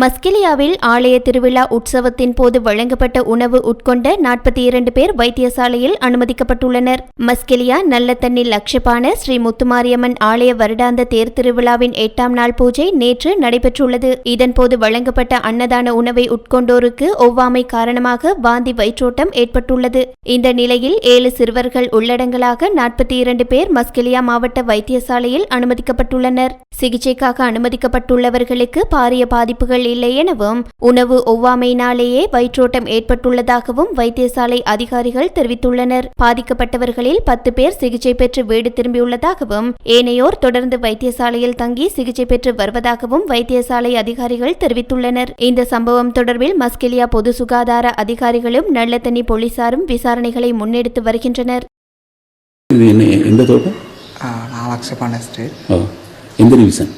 மஸ்கெலியாவில் ஆலய திருவிழா உற்சவத்தின் போது வழங்கப்பட்ட உணவு உட்கொண்ட நாற்பத்தி இரண்டு பேர் வைத்தியசாலையில் அனுமதிக்கப்பட்டுள்ளனர். மஸ்கெலியா நல்ல தண்ணி லட்சப்பான ஸ்ரீ முத்துமாரியம்மன் ஆலய வருடாந்த தேர் திருவிழாவின் எட்டாம் நாள் பூஜை நேற்று நடைபெற்றுள்ளது. இதன்போது வழங்கப்பட்ட அன்னதான உணவை உட்கொண்டோருக்கு ஒவ்வாமை காரணமாக வாந்தி வயிற்றோட்டம் ஏற்பட்டுள்ளது. இந்த நிலையில் ஏழு சிறுவர்கள் உள்ளடங்கலாக நாற்பத்தி இரண்டு பேர் மஸ்கெலியா மாவட்ட வைத்தியசாலையில் அனுமதிக்கப்பட்டுள்ளனர். சிகிச்சைக்காக அனுமதிக்கப்பட்டுள்ளவர்களுக்கு பாரிய பாதிப்புகள் இல்லை எனவும் உணவு ஒவ்வாமையினாலேயே வயிற்றோட்டம் ஏற்பட்டுள்ளதாகவும் வைத்தியசாலை அதிகாரிகள் தெரிவித்துள்ளனர். பாதிக்கப்பட்டவர்களில் பத்து பேர் சிகிச்சை பெற்று வீடு திரும்பியுள்ளதாகவும் ஏனையோர் தொடர்ந்து வைத்தியசாலையில் தங்கி சிகிச்சை பெற்று வருவதாகவும் வைத்தியசாலை அதிகாரிகள் தெரிவித்துள்ளனர். இந்த சம்பவம் தொடர்பில் மஸ்கெலியா பொது சுகாதார அதிகாரிகளும் நல்லத்தண்ணி போலீசாரும் விசாரணைகளை முன்னெடுத்து வருகின்றனர். இது என்ன எந்த தோட்டம்? ஆ, நான் லக்ஷபாண்ட ஓ எந்த டிவிஷன்?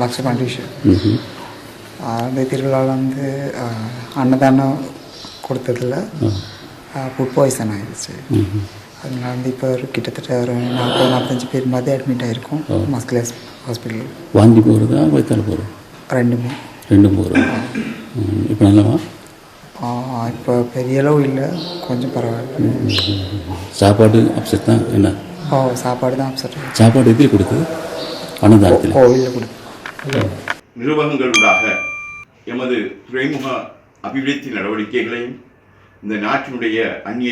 லக்ஷபாண்ட விஷயம் அந்த திருவிழாவில் வந்து அன்னதானம் கொடுத்ததில் ஃபுட் பாய்சன் ஆயிடுச்சு. அதனால வந்து இப்போ ஒரு கிட்டத்தட்ட ஒரு நாற்பது நாற்பத்தஞ்சு பேர் மாதிரி அட்மிட் ஆகிருக்கோம் மஸ்குலஸ் ஹாஸ்பிட்டல் வாந்தி போகிறதா வயிற்றால போகிறோம் ரெண்டுமே ரெண்டும் போகிறோம் இப்போ நல்லவா? இப்போ பெரிய அளவு இல்லை. கொஞ்சம் பரவாயில்ல. சாப்பாடு அப்செட் தான்? என்ன? ஓ சாப்பாடு தான் அப்செட் சாப்பாடு எப்படி கொடுக்குது அன்னதானத்தில்? கோவிலில் கொடு நிறுவனங்களூடாக எமது துறைமுக அபிவிருத்தி நடவடிக்கைகளையும் இந்த நாட்டினுடைய அந்நிய